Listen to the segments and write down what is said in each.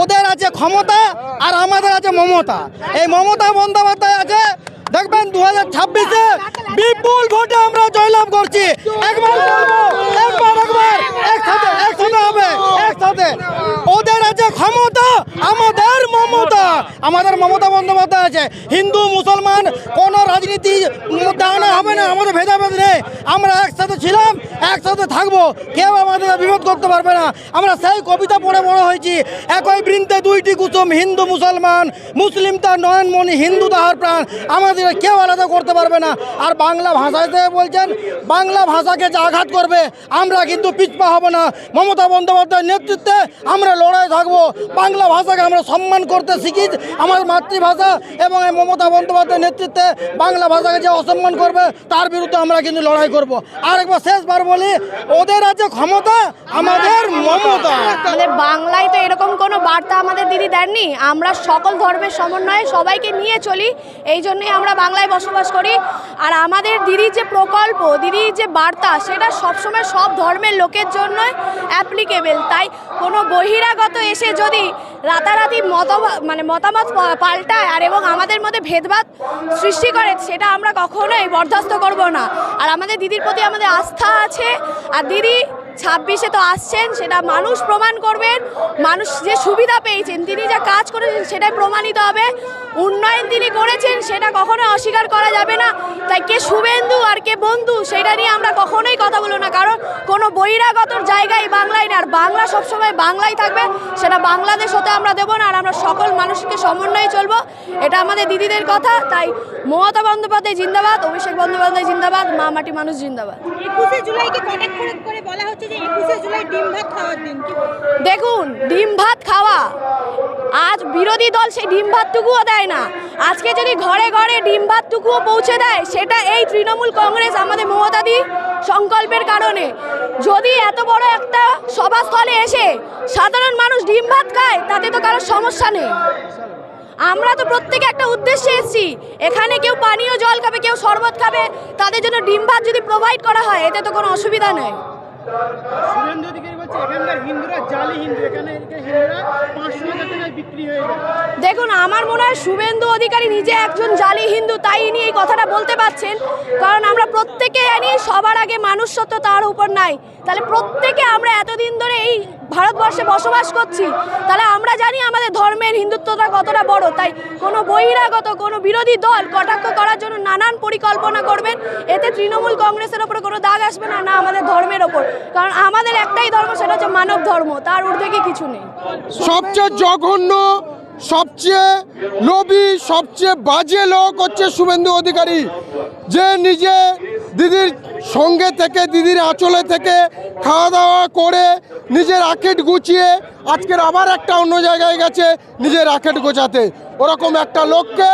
ওদের আছে ক্ষমতা আর আমাদের আছে মমতা। এই মমতা বন্দ্যোপাধ্যায় আছে, দেখবেন দু হাজার ছাব্বিশে বিপুল ভোটে আমরা জয়লাভ করছি। একবার একসাথে হবে, একসাথে। ওদের আছে ক্ষমতা, আমাদের মমতা। আমাদের মমতা বন্দ্যোপাধ্যায় আছে। হিন্দু, মুসলমান, কোনো রাজনীতি দাঁড়ানো হবে না, আমাদের ভেদাভেদ নেই। আমরা একসাথে ছিলাম, একসাথে থাকব। কেউ আমাদের বিরোধ করতে পারবে না। আমরা সেই কবিতা পড়ে বড় হয়েছি। একই বৃন্তে দুইটি কুসুম, হিন্দু, মুসলমান। মুসলিম তার নয়নমণি, হিন্দু তাহার প্রাণ। আমাদের কেউ আলাদা করতে পারবে না। আর বাংলা ভাষাতে বলছেন, বাংলা ভাষাকে যে আঘাত করবে, আমরা কিন্তু পিছপা হব না। মমতা বন্দ্যোপাধ্যায়ের নেতৃত্বে আমরা লড়াই থাকব। বাংলা ভাষাকে আমরা সম্মান করতে শিখি আমার মাতৃভাষা এবং এই মমতা বন্দ্যোপাধ্যায়ের নেতৃত্বে বাংলা ভাষাকে যে অসম্মান করবে, তার বিরুদ্ধে আমরা কিন্তু লড়াই করব। আর একবার শেষবার বলি, ওদের আছে ক্ষমতা আমাদের মমতা। আমাদের বাংলায় তো এরকম কোনো বার্তা আমাদের দিদি দেননি। আমরা সকল ধর্মের সমন্বয়ে সবাইকে নিয়ে চলি, এই জন্যই আমরা বাংলায় বসবাস করি। আর আমাদের দিদির যে প্রকল্প, দিদির যে বার্তা, সেটা সবসময় সব ধর্মের লোকের জন্যই অ্যাপ্লিকেবেল তাই কোনো বহিরাগত এসে যদি রাতারাতি মত মানে মতামত পাল্টায় আর এবং আমাদের মধ্যে ভেদভাব সৃষ্টি করে, সেটা আমরা কখনোই বরদাস্ত করব না। আর আমাদের দিদির প্রতি আমাদের আস্থা আছে। আর দিদি ছাব্বিশে তো আসছেন, সেটা মানুষ প্রমাণ করবেন। মানুষ যে সুবিধা পেয়েছেন, তিনি যা কাজ করেছেন, সেটাই প্রমাণিত হবে। উন্নয়ন তিনি করেছেন, সেটা কখনো অস্বীকার করা যাবে না। তাই কে শুভেন্দু আর কে বন্ধু সেটা নিয়ে আমরা কখনোই কথা বলব না। কারণ কোনো বহিরাগতর জায়গায় বাংলায় না আর বাংলা সবসময় বাংলায় থাকবে সেটা বাংলাদেশ হতে আমরা দেবো না আর আমরা সকল মানুষকে সমন্বয়ে চলবো। এটা আমাদের দিদিদের কথা তাই মমতা বন্দ্যোপাধ্যায় জিন্দাবাদ অভিষেক বন্দ্যোপাধ্যায় জিন্দাবাদ মা মাটি মানুষ জিন্দাবাদ। একুশে জুলাইকে করে বলা হচ্ছে যে একুশে জুলাই ডিম ভাত খাওয়ার দিন। দেখুন ডিম ভাত খাওয়া আজ বিরোধী দল সেই ডিম ভাতটুকুও দেয় না। আজকে যদি ঘরে ঘরে ডিম ভাতটুকুও পৌঁছে দেয় সেটা এই তৃণমূল কংগ্রেস, আমাদের মমতাদি সংকল্পের কারণে। যদি এত বড় একটা সভাস্থলে এসে সাধারণ মানুষ ডিম ভাত খায়, তাতে তো কারোর সমস্যা নেই। আমরা তো প্রত্যেকে একটা উদ্দেশ্যে এসেছি, এখানে কেউ পানীয় জল খাবে, কেউ শরবত খাবে, তাদের জন্য ডিম ভাত যদি প্রোভাইড করা হয়, এতে তো কোনো অসুবিধা নেই। সুরেন্দ্র অধিকারী বলছে, এখানকার হিন্দুরা জালি হিন্দু, এখানে হিন্দুরা পাঁচশো হাজার টাকায় বিক্রি হয়ে যায় দেখুন, আমার মনে হয় শুভেন্দু অধিকারী নিজে একজন জালি হিন্দু, তাই ইনি এই কথাটা বলতে পারছেন। কারণ আমরা প্রত্যেকে জানি সবার আগে মানুষ সত্য তার উপর নাই। তাহলে প্রত্যেকে আমরা এতদিন ধরে এই ভারতবর্ষে বসবাস করছি, তাহলে আমরা জানি আমাদের ধর্মের হিন্দুত্বটা কতটা বড়। তাই কোনো বহিরাগত, কোনো বিরোধী দল কটাক্ষ করার জন্য নানান পরিকল্পনা করবেন। এতে তৃণমূল কংগ্রেসের ওপরে আসবে না না আমাদের ধর্মের ওপর। কারণ আমাদের একটাই ধর্ম সেটা হচ্ছে মানব ধর্ম। তার ঊর্ধ্বে কি কিছু নেই। সবচেয়ে জঘন্য সবচেয়ে লোভী সবচেয়ে বাজে লোক হচ্ছে শুভেন্দু অধিকারী। যে নিজে দিদির সঙ্গে থেকে দিদির আঁচলে থেকে খাওয়া দাওয়া করে নিজের রাকেট গুছিয়ে আজকের আবার একটা অন্য জায়গায় গেছে নিজের রাকেট গোছাতে। ওরকম একটা লোককে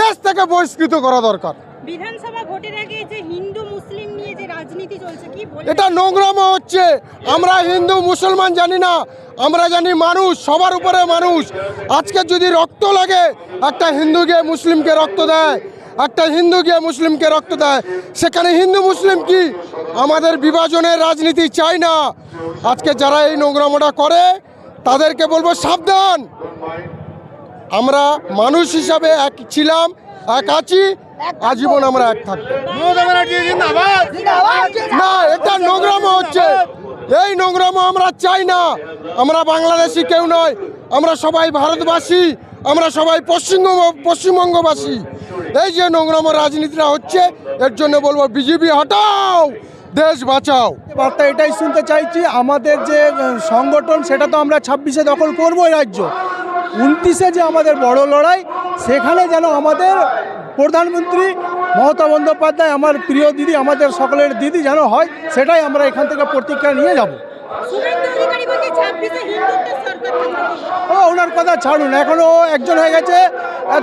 দেশ থেকে বহিষ্কৃত করা দরকার। বিধানসভা ভোটের আগে যে হিন্দু মুসলিম এটা নোংরামো হচ্ছে। আমরা হিন্দু, মুসলমান জানি না। আমরা জানি মানুষ, সবার উপরে মানুষ। আজকে যদি রক্ত লাগে, একটা হিন্দু গিয়ে মুসলিমকে রক্ত দেয়। একটা হিন্দু গিয়ে মুসলিমকে রক্ত দেয়। সেখানে হিন্দু, মুসলিম কি? আমাদের বিভাজনের রাজনীতি চাই না। আজকে যারা এই নোংরামোটা করে, তাদেরকে বলব সাবধান। আমরা মানুষ হিসাবে এক ছিলাম। এক আছি, আজীবন আমরা এক থাকব। না, এটা হচ্ছে। এই নোংরামো আমরা চাই না। আমরা বাংলাদেশি কেউ নয়। আমরা সবাই ভারতবাসী। আমরা সবাই পশ্চিমবঙ্গ পশ্চিমবঙ্গবাসী। এই যে নোংরামো রাজনীতিটা হচ্ছে, এর জন্য বলব বিজেপি হটাও, দেশ বাঁচাও। বার্তা এটাই শুনতে চাইছি, আমাদের যে সংগঠন, সেটা তো আমরা ছাব্বিশে দখল করবোই রাজ্য। উনত্রিশে যে আমাদের বড় লড়াই সেখানে যেন আমাদের প্রধানমন্ত্রী মমতা বন্দ্যোপাধ্যায় আমার প্রিয় দিদি আমাদের সকলের দিদি যেন হয় সেটাই আমরা এখান থেকে প্রতিজ্ঞা নিয়ে যাব। ও ওনার কথা ছাড়ুন এখন ও একজন হয়ে গেছে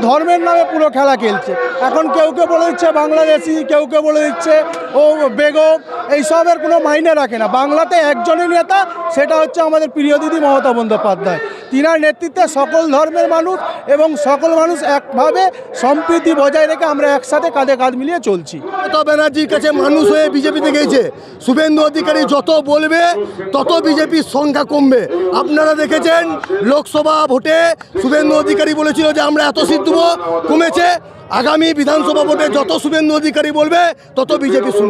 ধর্মের নামে পুরো খেলা খেলছে। এখন কেউ কেউ বলে দিচ্ছে বাংলাদেশি কেউ কেউ বলে দিচ্ছে ও বেগম এইসবের কোনো মাইনে রাখে না। বাংলাতে একজনই নেতা সেটা হচ্ছে আমাদের প্রিয় দিদি মমতা বন্দ্যোপাধ্যায়। তিনার নেতৃত্বে সকল ধর্মের মানুষ এবং সকল মানুষ একভাবে সম্প্রীতি বজায় রেখে আমরা একসাথে কাঁধে কাঁধ মিলিয়ে চলছি। মমতা ব্যানার্জির কাছে মানুষ হয়ে বিজেপিতে গেছে। শুভেন্দু অধিকারী যত বলবে, তত বিজেপির সংখ্যা কমবে। আপনারা দেখেছেন লোকসভা ভোটে শুভেন্দু অধিকারী বলেছিল যে আমরা এত সিট কমেছে। আগামী বিধানসভা ভোটে যত শুভেন্দু অধিকারী বলবে, তত বিজেপি শূন্য।